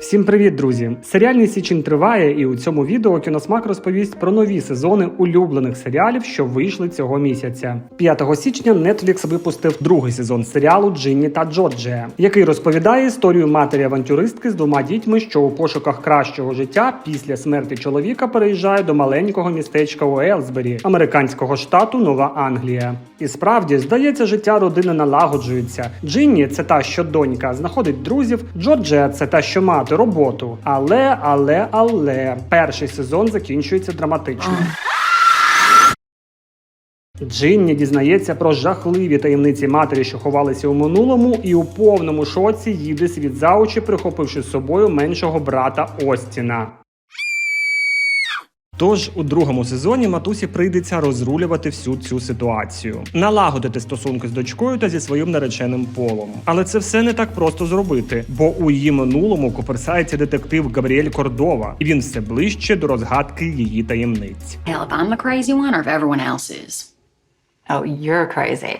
Всім привіт, друзі! Серіальний січень триває, і у цьому відео кіносмак розповість про нові сезони улюблених серіалів, що вийшли цього місяця. 5 січня Netflix випустив другий сезон серіалу Джинні та Джорджія, який розповідає історію матері авантюристки з двома дітьми, що у пошуках кращого життя після смерті чоловіка переїжджає до маленького містечка у Елсбері, американського штату Нова Англія. І справді здається, життя родини налагоджується. Джинні це та, що донька знаходить друзів. Джорджія це та, що мати роботу. Але, але, але перший сезон закінчується драматично. Джинні дізнається про жахливі таємниці матері, що ховалися у минулому, і у повному шоці їде світ за очі, прихопивши з собою меншого брата Остіна. Тож у другому сезоні матусі прийдеться розрулювати всю цю ситуацію, налагодити стосунки з дочкою та зі своїм нареченим полом. Але це все не так просто зробити, бо у її минулому коперсається детектив Габріель Кордова, і він все ближче до розгадки її таємниць. Hell, if I'm the crazy one or if everyone else is. Oh, you're crazy.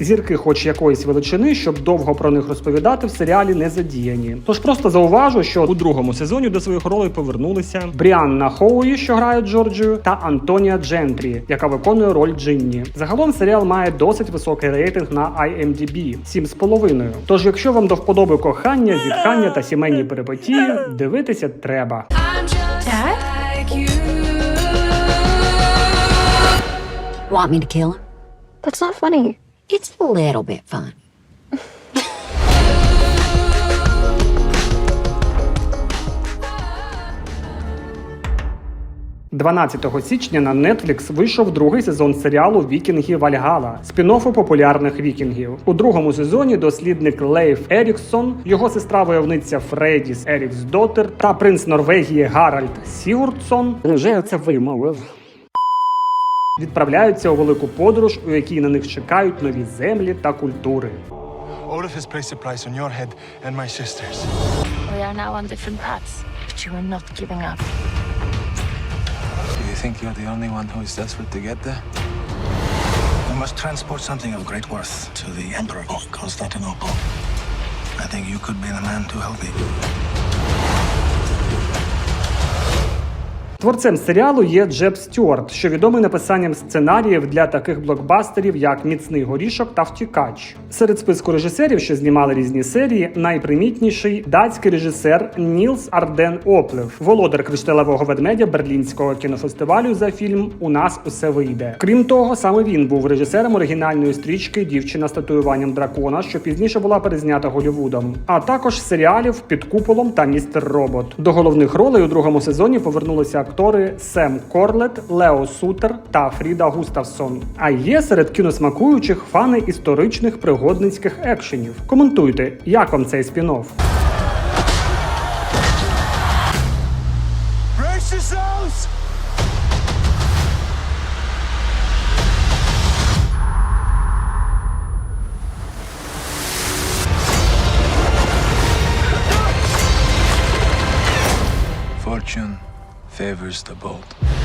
Зірки, хоч якоїсь величини, щоб довго про них розповідати, в серіалі не задіяні. Тож просто зауважу, що у другому сезоні до своїх ролей повернулися Бріанна Хоуї, що грає Джорджію, та Антонія Джентрі, яка виконує роль Джинні. Загалом серіал має досить високий рейтинг на IMDb – 7,5. Тож, якщо вам до вподоби кохання, зітхання та сімейні перипетії, дивитися треба. Dad? Want me to kill him? That's not funny. It's a little bit fun. 12 січня на Netflix вийшов другий сезон серіалу Вікінги Вальгала, спін-оффу популярних вікінгів. У другому сезоні дослідник Лейф Еріксон, його сестра-войовниця Фредіс Еріксдотер та принц Норвегії Гаральд Сігурдсон. Вже це вимовив. Відправляються у велику подорож, у якій на них чекають нові землі та культури. Olaf has placed a price on your head and my sister's. We are now on different paths, but you are not giving up. Do you think you're the only one who is desperate to get there? We must transport something of great worth to the Emperor of Constantinople. I think you could be the man to help me. Творцем серіалу є Джеб Стюарт, що відомий написанням сценаріїв для таких блокбастерів, як Міцний горішок та Втікач. Серед списку режисерів, що знімали різні серії, найпримітніший датський режисер Нілс Арден Оплев, володар кришталевого ведмедя Берлінського кінофестивалю за фільм У нас усе вийде. Крім того, саме він був режисером оригінальної стрічки Дівчина з татуюванням дракона, що пізніше була перезнята Голлівудом, а також серіалів під куполом та містер Робот. До головних ролей у другому сезоні повернулися актори Сем Корлет, Лео Сутер та Фріда Густавсон. А є серед кіносмакуючих фани історичних пригодницьких екшенів. Коментуйте, як вам цей спін-офф? lowers the bolt.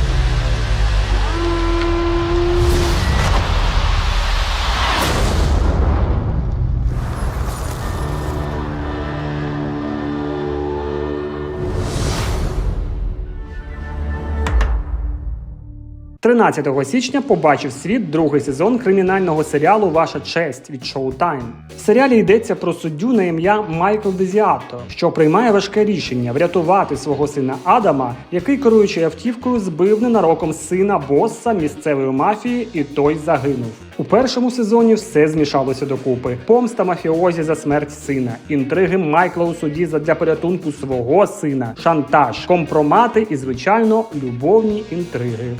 13 січня побачив світ другий сезон кримінального серіалу Ваша честь від Showtime. В серіалі йдеться про суддю на ім'я Майкл Дезіато, що приймає важке рішення врятувати свого сина Адама, який керуючи автівкою збив ненароком сина боса місцевої мафії, і той загинув. У першому сезоні все змішалося докупи: помста мафіозі за смерть сина, інтриги Майкла у суді задля порятунку свого сина, шантаж, компромати і, звичайно, любовні інтриги.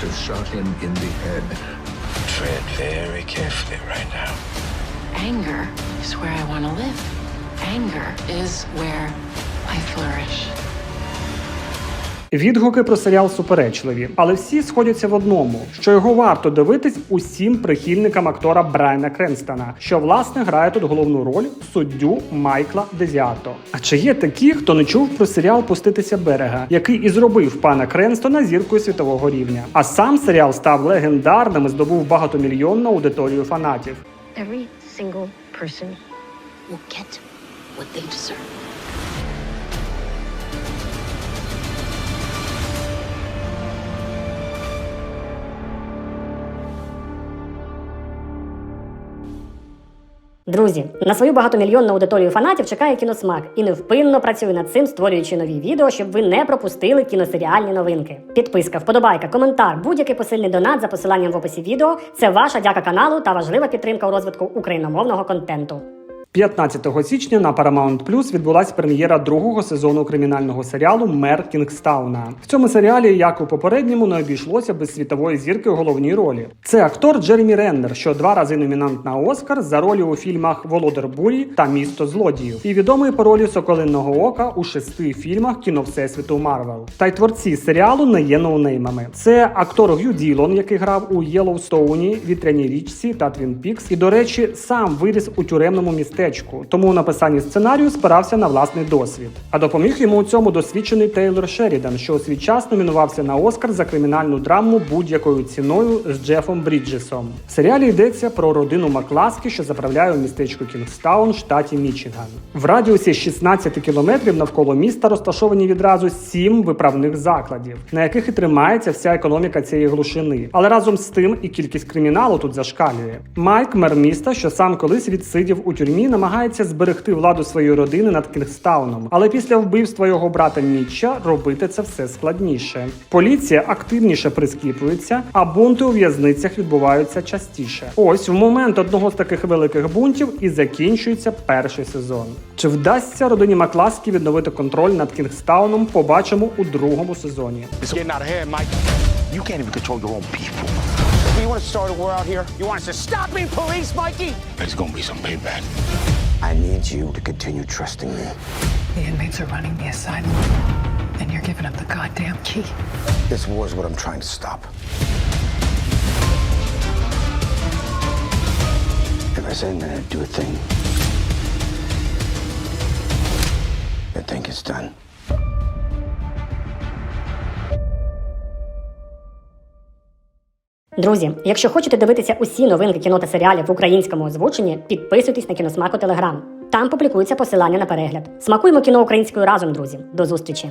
Baxter shot him in the head. Tread very carefully right now. Anger is where I want to live. Anger is where I flourish. Відгуки про серіал суперечливі, але всі сходяться в одному, що його варто дивитись усім прихильникам актора Брайана Кренстона, що власне грає тут головну роль суддю Майкла Дезіато. А чи є такі, хто не чув про серіал Пуститися берега, який і зробив пана Кренстона зіркою світового рівня? А сам серіал став легендарним і здобув багатомільйонну аудиторію фанатів. Every single person will get what they deserve. Друзі, на свою багатомільйонну аудиторію фанатів чекає кіносмак і невпинно працює над цим, створюючи нові відео, щоб ви не пропустили кіносеріальні новинки. Підписка, вподобайка, коментар, будь-який посильний донат за посиланням в описі відео це ваша дяка каналу та важлива підтримка у розвитку україномовного контенту. 15 січня на Paramount Plus відбулася прем'єра другого сезону кримінального серіалу Мер Кінгстауна. В цьому серіалі, як у попередньому, не обійшлося без світової зірки у головній ролі. Це актор Джеремі Реннер, що два рази номінант на Оскар за ролі у фільмах Володар Бурі та Місто злодіїв, і відомий по ролі Соколинного ока у шести фільмах кіно Всесвіту Марвел. Та й творці серіалу не є ноунеймами. Це актор Гью Ділон, який грав у Єлоустоуні, Вітряній річці та Твін Пікс, і, до речі, сам виріс у тюремному містечку, тому у написанні сценарію спирався на власний досвід. А допоміг йому у цьому досвідчений Тейлор Шерідан, що у свій час номінувався на Оскар за кримінальну драму будь-якою ціною з Джефом Бріджесом. В серіалі йдеться про родину Макласки, що заправляє у містечку Кінгстаун, штаті Мічиган. В радіусі 16 кілометрів навколо міста розташовані відразу сім виправних закладів, на яких і тримається вся економіка цієї глушини. Але разом з тим і кількість криміналу тут зашкалює. Майк, мер міста, що сам колись відсидів у тюрмі, намагається зберегти владу своєї родини над Кінгстауном. Але після вбивства його брата Мітча робити це все складніше. Поліція активніше прискіпується, а бунти у в'язницях відбуваються частіше. Ось в момент одного з таких великих бунтів і закінчується перший сезон. Чи вдасться родині Макласки відновити контроль над Кінгстауном? Побачимо у другому сезоні. You can't even control your own people. You want to start a war out here? You want us to stop being police, Mikey? There's gonna be some payback. I need you to continue trusting me. The inmates are running the asylum, and you're giving up the goddamn key. This war is what I'm trying to stop. If I say I'm gonna do a thing, I think it's done. Друзі, якщо хочете дивитися усі новинки кіно та серіалів в українському озвученні, підписуйтесь на кіносмак у Телеграм. Там публікуються посилання на перегляд. Смакуємо кіно українською разом, друзі. До зустрічі!